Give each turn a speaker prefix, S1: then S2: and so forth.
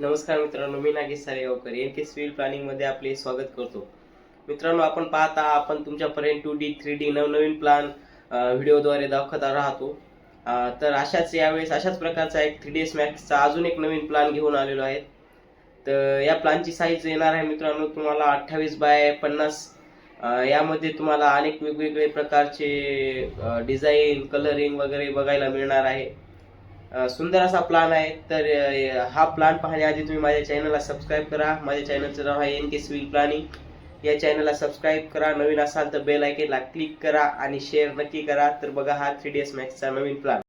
S1: नमस्कार मित्रांनो मी Nagesh Saregaonkar. N K civil प्लॅनिंगमध्ये आपले स्वागत करतो. मित्रांनो आपण पाहता आपण तुमच्यापर्यंत टू डी थ्री डी नवनवीन प्लान व्हिडिओद्वारे दाखवत राहतो. तर अशाच यावेळेस अशाच प्रकारचा एक थ्री डी एस मॅक्सचा अजून एक नवीन प्लॅन घेऊन आलेलो आहे. तर या प्लानची साईज येणार आहे मित्रांनो तुम्हाला अठ्ठावीस बाय पन्नास. यामध्ये तुम्हाला अनेक वेगवेगळे प्रकारचे डिझाईन कलरिंग वगैरे बघायला मिळणार आहे. सुंदर असा प्लान आहे. तर हा प्लान पाहण्याआधी तुम्ही माझ्या चॅनलला सबस्क्राईब करा. माझ्या चॅनलचं नाव आहे एन के सिव्हिल प्लॅनिंग या चॅनलला सबस्क्राईब करा. नवीन असाल तर बेल आयकेला क्लिक करा आणि शेअर नक्की करा. तर बघा हा थ्री डी एस मॅक्सचा नवीन प्लान